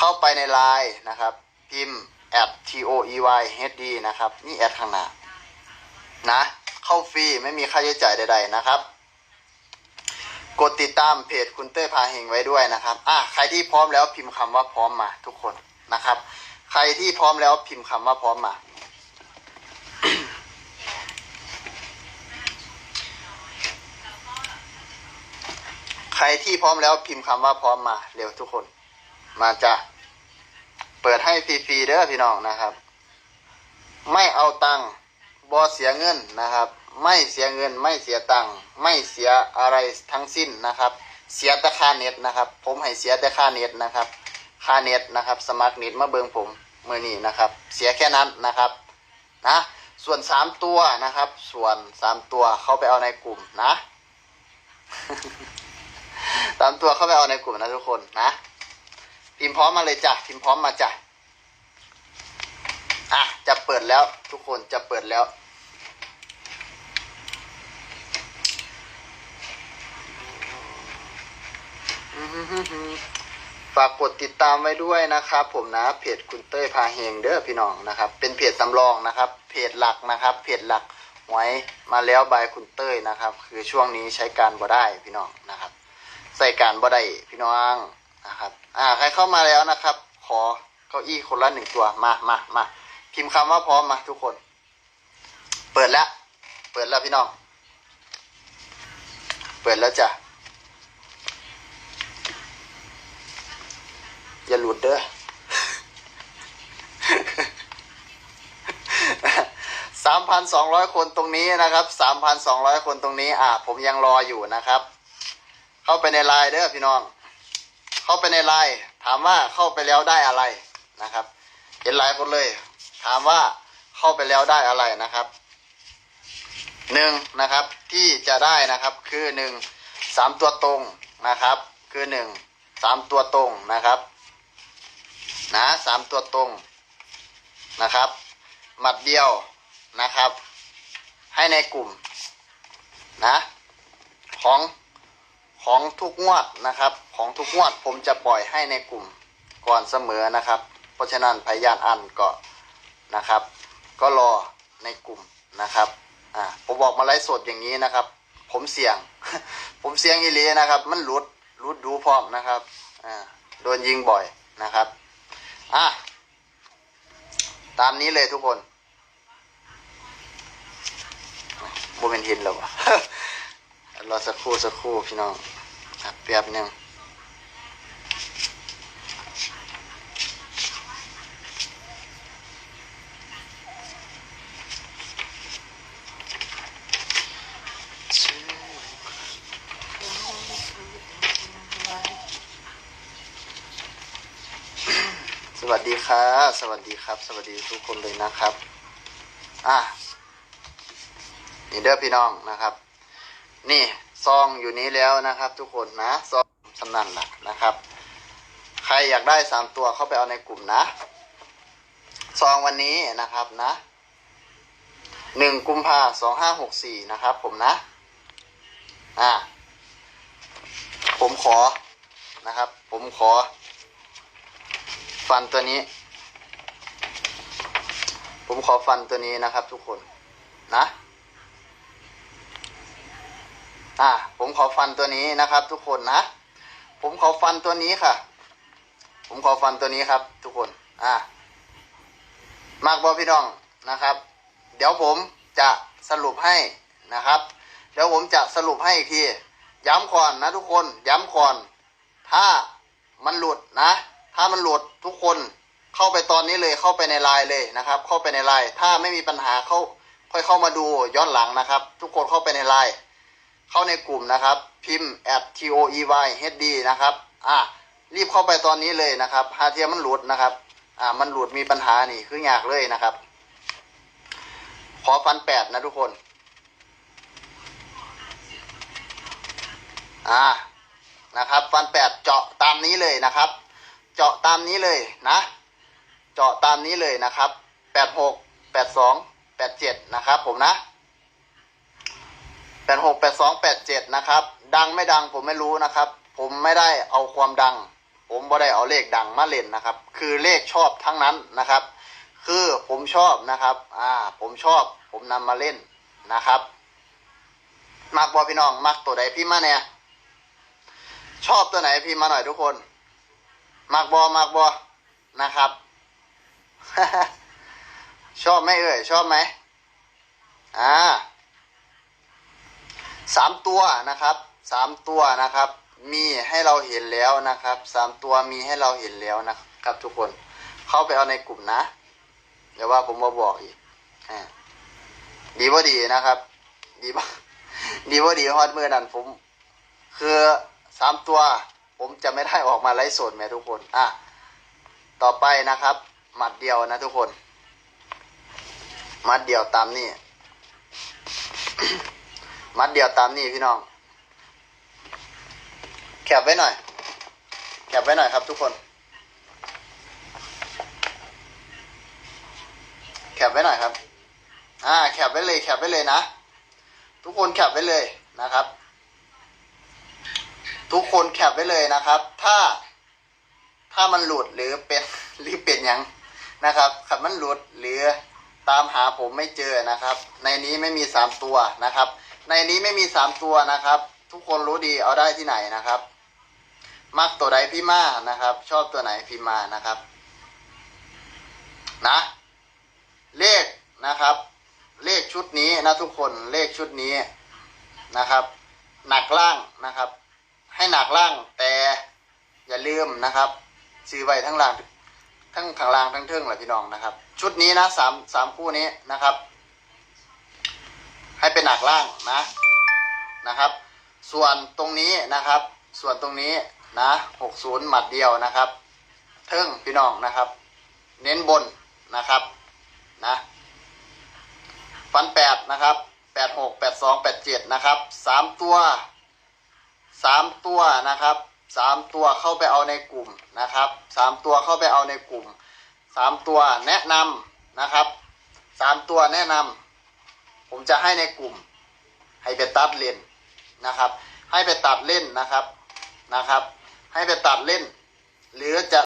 ข้าไปในไลน์นะครับ พิมพ์ at t o e y h d นะครับ นี่แอดข้างหน้านะ เข้าฟรีไม่มีค่าใช้จ่ายใด ๆ นะครับ กดติดตามเพจคุณเต้พาเฮงไว้ด้วยนะครับอะใครที่พร้อมแล้วพิมพ์คำว่าพร้อมมาทุกคนนะครับ ใครที่พร้อมแล้วพิมพ์คำว่าพร้อมมาใครที่พร้อมแล้วพิมพ์คำว่าพร้อมมาเร็วทุกคน มาจะเปิดให้ฟรีๆเด้อพี่น้องนะครับ ไม่เอาตังค์บอเสียเงินนะครับ ไม่เสียเงิน ไม่เสียตังค์ไม่เสียอะไรทั้งสิ้นนะครับ เสียแต่ค่าเน็ตนะครับ ผมให้เสียแต่ค่าเน็ตนะครับ ค่าเน็ตนะครับ สมัครเน็ตมาเบิงผมเมื่อนี้นะครับ เสียแค่นั้นนะครับนะส่วนสามตัวนะครับ ส่วนสามตัวเขาไปเอาในกลุ่มนะตามตัวเข้าไปเอาในกลุ่มนะทุกคนนะ พิมพ์พร้อมมาเลยจ้ะพิมพ์พร้อมมาจ้ะอะจะเปิดแล้วทุกคนจะเปิดแล้วฝากกดติดตามไว้ด้วยนะครับ ผมนะเพจคุณเต้ยพาเฮงเด้อพี่น้องนะครับ เป็นเพจสำรองนะครับ เพจหลักนะครับ เพจหลักไว้มาแล้วบายคุณเต้ยนะครับ คือช่วงนี้ใช้การบ่ได้พี่น้องนะครับ ใส่การบ่ได้พี่น้อง นะครับ อ่า ใครเข้ามาแล้วนะครับ ขอเก้าอี้คนละหนึ่งตัว มามามาพิมพ์คำว่าพร้อมมาทุกคน เปิดแล้ว เปิดแล้วพี่น้อง เปิดแล้วจ้ะ อย่าหลุดเด้อสามพันสองร้อยคนตรงนี้นะครับสามพันสองร้อยคนตรงนี้ อ่า ผมยังรออยู่นะครับ เข้าไปในไลน์เด้อพี่น้อง เข้าไปในไลน์ถามว่าเข้าไปแล้วได้อะไรนะครับ เห็นไลน์คนเลย ถามว่าเข้าไปแล้วได้อะไรนะครับหนึ่งนะครับที่จะได้นะครับคือหนึ่งสามตัวตรงนะครับ คือหนึ่งสามตัวตรงนะครับนะสามตัวตรงนะครับ หมัดเดียวนะครับ ให้ในกลุ่มนะของ ของทุกงวดนะครับ ของทุกงวดผมจะปล่อยให้ในกลุ่มก่อนเสมอนะครับ เพราะฉะนั้นพยานอันก็นะครับ ก็รอในกลุ่มนะครับอ่าผมบอกมาไลฟ์สดอย่างนี้นะครับ ผมเสี่ยง ผมเสี่ยงอีหลีนะครับ มันหลุดหลุดดูพร้อมนะครับอ่าโดนยิงบ่อยนะครับอะตามนี้เลยทุกคนโบเป็นหินแล้ววะ รอสักครู่สักครู่พี่น้องครับแป๊บหนึ่งสวัสดีครับ สวัสดีครับ สวัสดีทุกคนเลยนะครับ อะนี่เด้อพี่น้องนะครับ นี่ซองอยู่นี้แล้วนะครับ ทุกคนนะซองสำนันละนะครับ ใครอยากได้สามตัวเข้าไปเอาในกลุ่มนะ ซองวันนี้นะครับนะหนึ่งกุมภาสองห้าหกสี่นะครับ ผมนะ อ่า ผมขอนะครับ ผมขอ ฟันตัวนี้ ผมขอฟันตัวนี้นะครับ ทุกคนนะ อ่า ผมขอฟันตัวนี้นะครับ ทุกคนนะ ผมขอฟันตัวนี้ค่ะ ผมขอฟันตัวนี้ครับ ทุกคน อ่ามากบอพี่น้องนะครับ เดี๋ยวผมจะสรุปให้นะครับ เดี๋ยวผมจะสรุปให้อีกที ย้ำก่อนนะทุกคน ย้ำก่อน ถ้ามันหลุดนะ ถ้ามันหลุดทุกคนเข้าไปตอนนี้เลยเข้าไปในไลน์เลยนะครับ เข้าไปในไลน์ถ้าไม่มีปัญหาเข้าค่อยเข้ามาดูย้อนหลังนะครับ ทุกคนเข้าไปในไลน์ เข้าในกลุ่มนะครับ พิมพ์ at t o e y h d นะครับ อะรีบเข้าไปตอนนี้เลยนะครับหาเทียมมันหลุดนะครับ อ่า มันหลุดมีปัญหานี่คืออยากเลยนะครับ ขอฟันแปดนะทุกคน อ่า นะครับฟันแปดเจาะตามนี้เลยนะครับ เจาะตามนี้เลยนะ เจาะตามนี้เลยนะครับแปดหกแปดสองแปดเจ็ดนะครับผมนะ ปดหกแปดสองแปดเจ็ดนะครับ ดังไม่ดังผมไม่รู้นะครับ ผมไม่ได้เอาความดัง ผมบ่ได้เอาเลขดังมาเล่นนะครับ คือเลขชอบทั้งนั้นนะครับ คือผมชอบนะครับ อ่า ผมชอบ ผมนำมาเล่นนะครับ มักบอพี่น้องมักตัวใดพี่มาเนี่ยชอบตัวไหนพี่มาหน่อยทุกคน มักบอมักบอนะครับ ชอบไหมเอ่ยชอบไหมอ่า สามตัวนะครับสามตัวนะครับ มีให้เราเห็นแล้วนะครับสามตัวมีให้เราเห็นแล้วนะครับ ทุกคนเข้าไปเอาในกลุ่มนะเดี๋ยวว่าผมมาบอกอีกอดีว่าดีนะครับ ดีบ่ดีว่าดีฮอดมือนั่นผม คือสามตัว ผมจะไม่ได้ออกมาไลฟ์สดแม่ทุกคนอะต่อไปนะครับ หมัดเดียวนะทุกคนมัดเดียวตามนี่ มัดเดียวตามนี่พี่น้อง แคบไว้หน่อย แคบไว้หน่อยครับทุกคน แคบไว้หน่อยครับ อ่า แคบไว้เลย แคบไว้เลยนะ ทุกคนแคปไว้เลยนะครับ ทุกคนแคปไว้เลยนะครับ ถ้า ถ้ามันหลุดหรือเป็นหรือเป็นยังนะครับขับมันหลุดหรือตามหาผมไม่เจอนะครับ ในนี้ไม่มีสามตัวนะครับ ในนี้ไม่มีสามตัวนะครับ ทุกคนรู้ดีเอาได้ที่ไหนนะครับ มักตัวใดพี่มานะครับ ชอบตัวไหนพี่มานะครับ นะ เลขนะครับ เลขชุดนี้นะทุกคนเลขชุดนี้นะครับ หนักล่างนะครับ ให้หนักล่างแต่อย่าลืมนะครับซื้อไว้ทั้งล่างทั้งข้างล่างทั้งเทิงแหละพี่น้องนะครับ ชุดนี้นะสามสามคู่นี้นะครับ ให้เป็นหนักล่างนะนะครับ ส่วนตรงนี้นะครับ ส่วนตรงนี้นะหกศูนย์หมัดเดียวนะครับเทิงพี่น้องนะครับ เน้นบนนะครับนะฟันแปดนะครับแปดหกแปดสองแปดเจ็ดนะครับสามตัวสามตัวนะครับสามตัวเข้าไปเอาในกลุ่มนะครับสามตัวเข้าไปเอาในกลุ่มสามตัวแนะนำนะครับสามตัวแนะนำ ผมจะให้ในกลุ่ม ให้ไปตัดเล่นนะครับ ให้ไปตัดเล่นนะครับนะครับ ให้ไปตัดเล่น หรือจะ